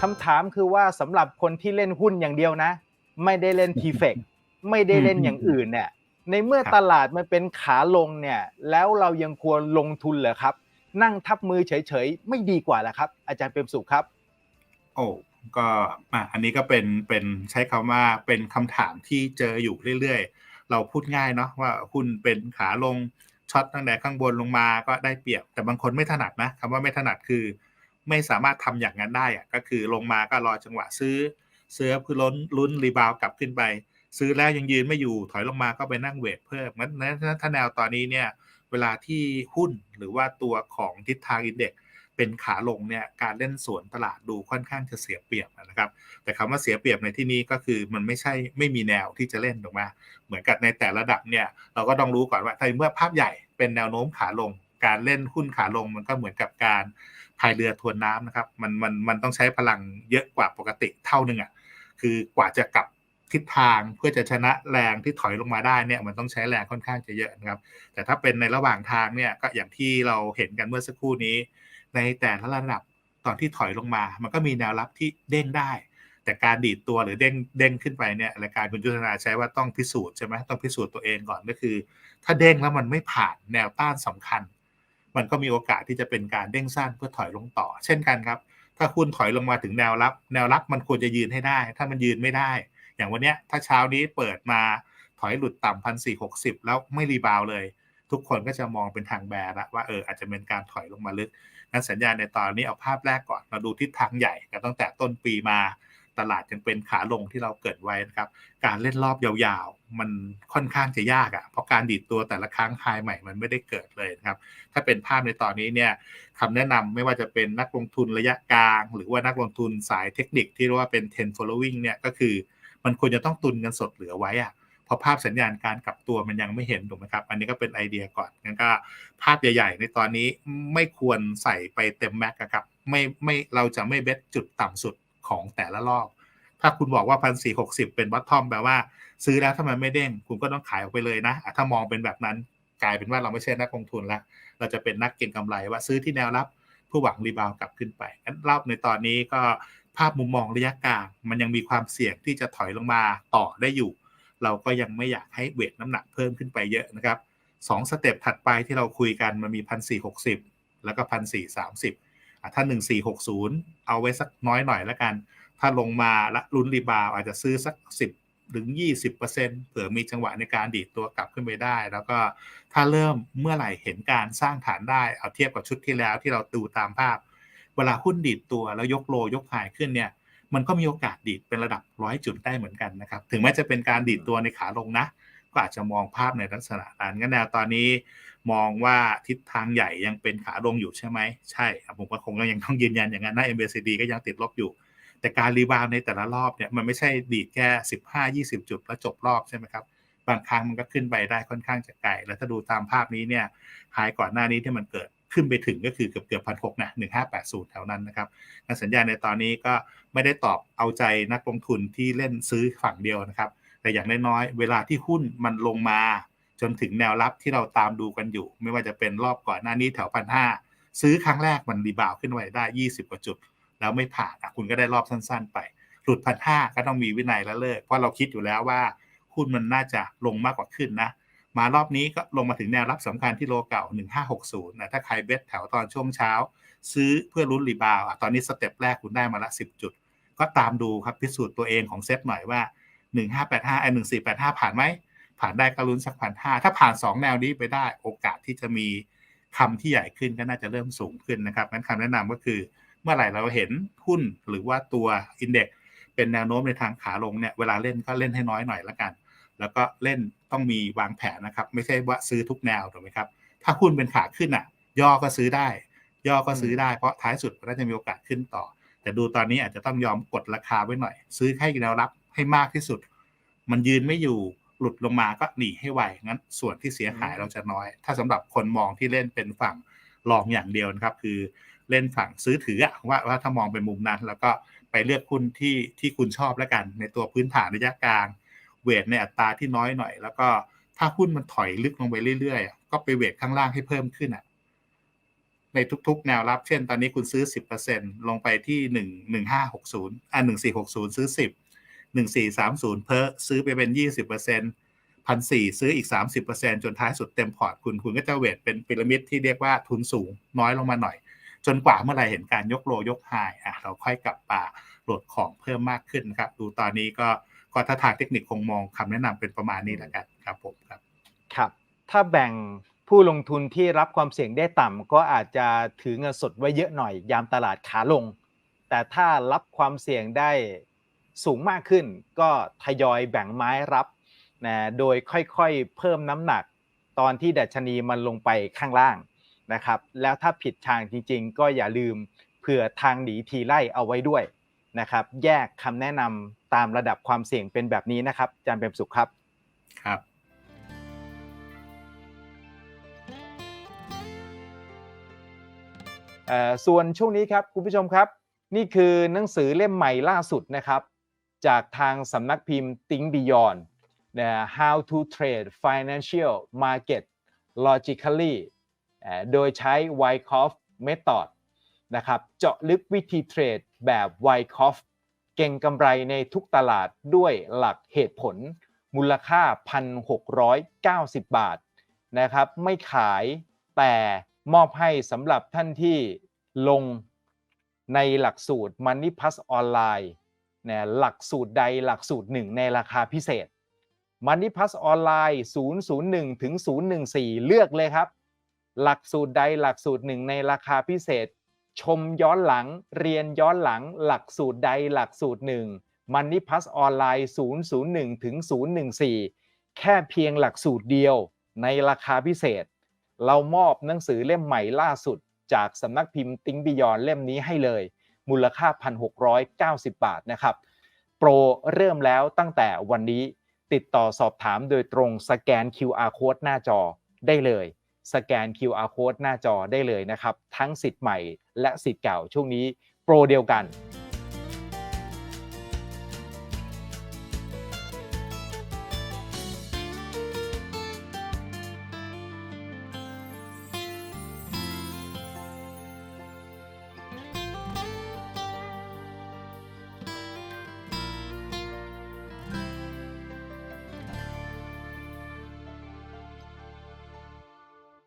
คำถามคือว่าสำหรับคนที่เล่นหุ้นอย่างเดียวนะ ไม่ได้เล่นทีเฟกไม่ได้เล่นอย่างอื่นเนี่ยในเมื่อครับตลาดมันเป็นขาลงเนี่ยแล้วเรายังควรลงทุนเหรอครับ นั่งทับมือเฉยๆ ไม่ดีกว่าเหรอครับ อาจารย์เปรมสุขครับ โอ้ก็อะอันนี้ก็เป็นเป็นใช้คำว่าเป็นคำถามที่เจออยู่เรื่อยๆ เราพูดง่ายเนาะว่าหุ้นเป็นขาลงช็อตตั้งแต่ข้างบนลงมาก็ได้เปรียบ แต่บางคนไม่ถนัดนะคำว่าไม่ถนัดคือ ไม่สามารถทำอย่างนั้นได้อะก็คือลงมาก็รอจังหวะซื้อซื้อเพื่อล้นลุ้นรีบาวกลับขึ้นไป ซื้อแล้วยังยืนไม่อยู่ถอยลงมาก็ไปนั่งเวทเพิ่มงั้นงั้นถ้าแนวตอนนี้เนี่ยเวลาที่หุ้นหรือว่าตัวของทิศทางอินเด็กซ์เป็นขาลงเนี่ยการเล่นสวนตลาดดูค่อนข้างจะเสียเปรียบนะครับ แต่คำว่าเสียเปรียบในที่นี้ก็คือมันไม่ใช่ไม่มีแนวที่จะเล่นถูกไหมเหมือนกับในแต่ระดับเนี่ยเราก็ต้องรู้ก่อนว่าถ้าเมื่อภาพใหญ่เป็นแนวโน้มขาลง การเล่นหุ้นขาลงมันก็เหมือนกับการ พายเรือทวนน้ำนะครับ มันมันมันต้องใช้พลังเยอะกว่าปกติเท่านึงอะคือกว่าจะกลับทิศทางเพื่อจะชนะแรงที่ถอยลงมาได้เนี่ยมันต้องใช้แรงค่อนข้างจะเยอะนะครับ แต่ถ้าเป็นในระหว่างทางเนี่ยก็อย่างที่เราเห็นกันเมื่อสักครู่นี้ ในแต่ละระดับตอนที่ถอยลงมา มันก็มีแนวรับที่เด้งได้ แต่การดีดตัวหรือเด้งเด้งขึ้นไปเนี่ยรายการคุณยุทธนาใช้ว่าต้องพิสูจน์ใช่ไหมต้องพิสูจน์ตัวเองก่อนก็คือ ถ้าเด้งแล้วมันไม่ผ่านแนวต้านสำคัญ มันก็มีโอกาสที่จะเป็นการเด้งสั้นเพื่อถอยลงต่อ เช่นกันครับ ถ้าคุณถอยลงมาถึงแนวรับ แนวรับมันควรจะยืนให้ได้ ถ้ามันยืนไม่ได้ อย่างวันนี้ถ้าเช้านี้เปิดมาถอยหลุดต่ำพันสี่หกสิบแล้วไม่รีบาวเลย ทุกคนก็จะมองเป็นทางแบร์ละว่าเอออาจจะเป็นการถอยลงมาลึกงั้นสัญญาณในตอนนี้เอาภาพแรกก่อนเราดูทิศทางใหญ่กันตั้งแต่ต้นปีมา ตลาดยังเป็นขาลงที่เราเกิดไว้นะครับ การเล่นรอบยาวๆ มันค่อนข้างจะยากอะ่ะเพราะการดีดตัวแต่ละครั้งไฮใหม่มันไม่ได้เกิดเลยนะครับ ถ้าเป็นภาพในตอนนี้เนี่ยคำแนะนำไม่ว่าจะเป็นนักลงทุนระยะกลาง หรือว่านักลงทุนสายเทคนิคที่เรียกว่าเป็น10 following เนี่ยก็คือมันควรจะต้องตุนเงินสดเหลือไว้อะเพราะภาพสัญญาณการกลับตัวมันยังไม่เห็นถูกไหมครับ อันนี้ก็เป็นไอเดียก่อนงั้นก็ภาพใหญ่ๆ ในตอนนี้ไม่ควรใส่ไปเต็มแม็กอะครับไม่ไม่เราจะไม่เบสจุดต่ำสุด ของแต่ละรอบ ถ้าคุณบอกว่าพันสี่หกสิบเป็นบัตทอมแปลว่า ซื้อแล้วถ้ามันไม่เด้ง คุณก็ต้องขายออกไปเลยนะ ถ้ามองเป็นแบบนั้นกลายเป็นว่าเราไม่ใช่นักลงทุนแล้วเราจะเป็นนักเก็งกำไรว่าซื้อที่แนวรับเพื่อหวังรีบาวกลับขึ้นไปงั้นรอบในตอนนี้ก็ภาพมุมมองระยะกลางมันยังมีความเสี่ยงที่จะถอยลงมาต่อได้อยู่ เราก็ยังไม่อยากให้เวทน้ำหนักเพิ่มขึ้นไปเยอะนะครับสองสเต็ปถัดไปที่เราคุยกันมันมีพันสี่หกสิบแล้วก็พันสี่สามสิบ ถ้าหนึ่งสี่หกศูนย์เอาไว้สักน้อยหน่อยแล้วกัน ถ้าลงมาและลุ้นรีบาวด์อาจจะซื้อสัก 10ถึง20%เผื่อมีจังหวะในการดีดตัวกลับขึ้นไปได้ แล้วก็ถ้าเริ่มเมื่อไหร่เห็นการสร้างฐานได้ เอาเทียบกับชุดที่แล้วที่เราดูตามภาพ เวลาหุ้นดีดตัวแล้วยกโลยกไฮขึ้นเนี่ยมันก็มีโอกาสดีดเป็นระดับร้อยจุดได้เหมือนกันนะครับ ถึงแม้จะเป็นการดีดตัวในขาลงนะ ก็อาจจะมองภาพในลักษณะนั้นงั้นแนวตอนนี้มองว่าทิศทางใหญ่ยังเป็นขาลงอยู่ใช่ไหมใช่ผมก็คงยังต้องยืนยันอย่างนั้นนะ MACD ก็ยังติดลบอยู่ แต่การรีบาวด์ในแต่ละรอบเนี่ยมันไม่ใช่ดีดแค่ 15 20 จุดแล้วจบรอบใช่ไหมครับบางครั้งมันก็ขึ้นไปได้ค่อนข้างจะไกลแล้วถ้าดูตามภาพนี้เนี่ยไฮก่อนหน้านี้ที่มันเกิดขึ้นไปถึงก็คือเกือบเกือบพันหกนะหนึ่งห้าแปดศูนย์แถวนั้นนะครับงั้นสัญญาณในตอนนี้ก็ไม่ได้ตอบเอาใจนักลงทุนที่เล่นซื้อฝั่งเดียวนะครับ แต่อย่างน้อยๆเวลาที่หุ้นมันลงมา จนถึงแนวรับที่เราตามดูกันอยู่ ไม่ว่าจะเป็นรอบก่อนหน้านี้แถวพันห้าซื้อครั้งแรกมันรีบาวขึ้นไปได้ 20 กว่าจุด แล้วไม่ผ่านคุณก็ได้รอบสั้น ๆ ไป หลุดพันห้าก็ต้องมีวินัยแล้วเลิก เพราะเราคิดอยู่แล้วว่าหุ้นมันน่าจะลงมากกว่าขึ้นนะ มารอบนี้ก็ลงมาถึงแนวรับสำคัญที่โลเก่า 1560นะถ้าใครเบสแถวตอนช่วงเช้า ซื้อเพื่อลุ้นรีบาวตอนนี้สเต็ปแรกคุณได้มาละ 10 จุด ก็ตามดูครับพิสูจน์ตัวเองของเซตหน่อยว่า 1585ไอ้1485ผ่านไหมผ่านได้ก็ลุ้นสักพันห้าถ้าผ่าน2แนวนี้ไปได้โอกาสที่จะมีคำที่ใหญ่ขึ้นก็น่าจะเริ่มสูงขึ้นนะครับงั้นคำแนะนำก็คือเมื่อไหร่เราเห็นหุ้นหรือว่าตัวอินเด็กเป็นแนวโน้มในทางขาลงเนี่ยเวลาเล่นก็เล่นให้น้อยหน่อยละกัน แล้วก็เล่นต้องมีวางแผนนะครับ ไม่ใช่ว่าซื้อทุกแนวถูกไหมครับ ถ้าหุ้นเป็นขาขึ้นอะ ย่อก็ซื้อได้ ย่อก็ซื้อได้เพราะท้ายสุดมันก็จะมีโอกาสขึ้นต่อ แต่ดูตอนนี้อาจจะต้องยอมกดราคาไว้หน่อย ซื้อให้แนวรับ ให้มากที่สุด มันยืนไม่อยู่หลุดลงมาก็หนีให้ไวงั้นส่วนที่เสียหายเราจะน้อย ถ้าสำหรับคนมองที่เล่นเป็นฝั่งลองอย่างเดียวนะครับ คือเล่นฝั่งซื้อถืออะว่าว่าถ้ามองเป็นมุมนั้น แล้วก็ไปเลือกหุ้นที่ที่คุณชอบแล้วกัน ในตัวพื้นฐานระยะกลาง เวทในอัตราที่น้อยหน่อย แล้วก็ถ้าหุ้นมันถอยลึกลงไปเรื่อยๆอะก็ไปเวทข้างล่างให้เพิ่มขึ้นอะในทุกๆ แนวรับ เช่น ตอนนี้คุณซื้อ 10%ลงไปที่ 1 1560อ่า1460 ซื้อ 10 1430 เพอซื้อไปเป็น 20%พันสี่ซื้ออีก 30%จนท้ายสุดเต็มพอร์ตคุณ คุณก็จะเวทเป็นพีระมิดที่เรียกว่าทุนสูงน้อยลงมาหน่อย จนกว่าเมื่อไหรเห็นการยกโลยกไฮอะเราค่อยกลับมาโหลดของเพิ่มมากขึ้นนะครับ ดูตอนนี้ก็ก็ถ้าทางเทคนิคคงมองคำแนะนำเป็นประมาณนี้แล้วกันครับผมครับครับ ถ้าแบ่งผู้ลงทุนที่รับความเสี่ยงได้ต่ำก็อาจจะถือเงินสดไว้เยอะหน่อยยามตลาดขาลง แต่ถ้ารับความเสี่ยงได้ สูงมากขึ้น ก็ทยอยแบ่งไม้รับนะโดยค่อยๆเพิ่มน้ำหนักตอนที่ดัชนีมันลงไปข้างล่างนะครับ แล้วถ้าผิดทางจริงๆ ก็อย่าลืมเผื่อทางหนีทีไล่เอาไว้ด้วยนะครับ แยกคำแนะนำตามระดับความเสี่ยงเป็นแบบนี้นะครับอาจารย์เปรมสุขครับครับเอ่อส่วนช่วงนี้ครับคุณผู้ชมครับ นี่คือหนังสือเล่มใหม่ล่าสุดนะครับ จากทางสำนักพิมพ์ Think Beyond นะ How to Trade Financial Market Logically โดยใช้ Wyckoff Method นะครับเจาะลึกวิธีเทรดแบบ Wyckoff เก่งกำไรในทุกตลาดด้วยหลักเหตุผลมูลค่า 1,690 บาทนะครับไม่ขายแต่มอบให้สำหรับท่านที่ลงในหลักสูตร Money Plus ออนไลน์ นะหลักสูตรใดหลักสูตรหนึ่งในราคาพิเศษ Money Plus ออนไลน์001ถึง014 เลือกเลยครับ หลักสูตรใดหลักสูตรหนึ่งในราคาพิเศษ ชมย้อนหลัง เรียนย้อนหลัง หลักสูตรใดหลักสูตรหนึ่ง Money Plus ออนไลน์001ถึง014 แค่เพียงหลักสูตรเดียวในราคาพิเศษ เรามอบหนังสือเล่มใหม่ล่าสุด จากสำนักพิมพ์ติ้งบิยอนเล่มนี้ให้เลย มูลค่า 1,690 บาทนะครับ โปรเริ่มแล้วตั้งแต่วันนี้ติดต่อสอบถามโดยตรงสแกน QR code หน้าจอได้เลย สแกน QR code หน้าจอได้เลยนะครับ ทั้งสิทธิ์ใหม่และสิทธิ์เก่าช่วงนี้โปรเดียวกัน